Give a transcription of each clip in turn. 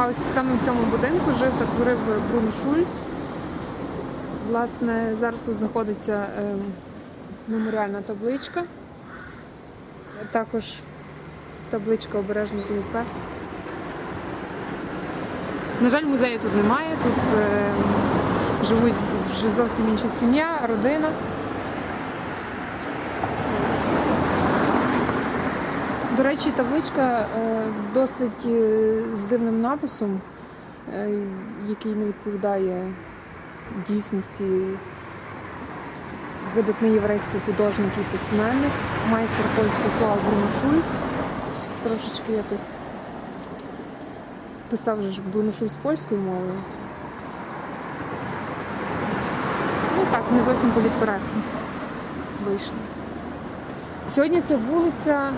А ось саме в цьому будинку жив та творив Бруно Шульц. Власне, зараз тут знаходиться ем, меморіальна табличка. Також табличка обережно злий пес. На жаль, музею тут немає. Тут ем, живуть вже зовсім інша сім'я, родина. До речі, табличка е, досить е, з дивним написом, е, який не відповідає дійсності. Видатний єврейський художник і письменник, майстер польського слова Бруно Шульц. Трошечки якось писав же ж Бруно Шульц польською мовою. Ну так, не зовсім політкоректно вийшло. Сьогодні це вулиця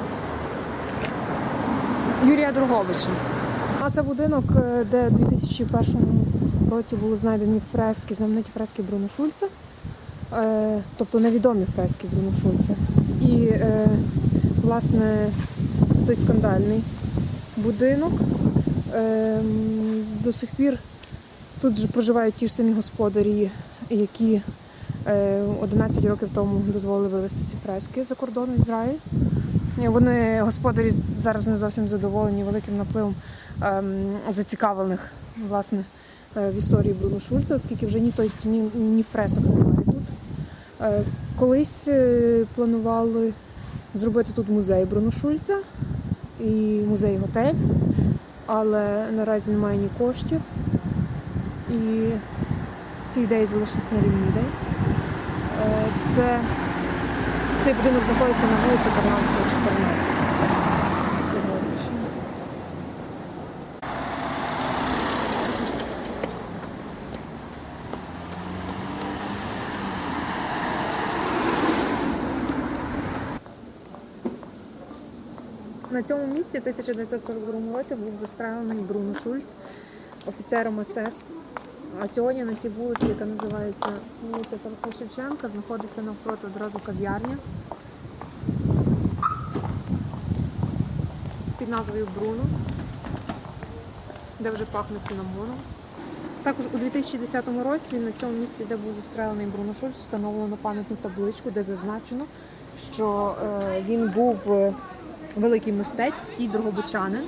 Юрія Друговича. А це будинок, е, де у 2001 році були знайдені фрески, знамениті фрески Бруно Шульца, е, тобто невідомі фрески Бруно Шульца. І, е, власне, це той скандальний будинок. Е, До сих пір тут же проживають ті ж самі господарі, які е, 11 років тому дозволили вивезти ці фрески за кордон в Ізраїль. Вони господарі зараз не зовсім задоволені великим напливом ем, зацікавлених власне е, в історії Бруно Шульца, оскільки вже ні той стіні, ні фресок немає тут. Е, Колись е, планували зробити тут музей Бруно Шульца і музей-готель, але наразі немає ні коштів. І ці ідеї залишились на рівні ідей. Це цей будинок знаходиться на вулиці Карнавського, 14. На цьому місці в 1942 році був застрелений Бруно Шульц, офіцером СС. А сьогодні на цій вулиці, яка називається вулиця Тараса Шевченка, знаходиться навпроти одразу кав'ярня під назвою Бруно, де вже пахне цинамоном. Також у 2010 році на цьому місці, де був застрелений Бруно Шульц, встановлено пам'ятну табличку, де зазначено, що е, він був е, великий мистець і дрогобичанин,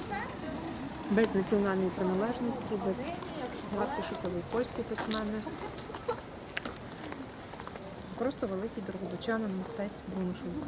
без національної приналежності, без згадки, що це був польський письменник. Просто великий дрогобичанин, мистець Бруно Шульц.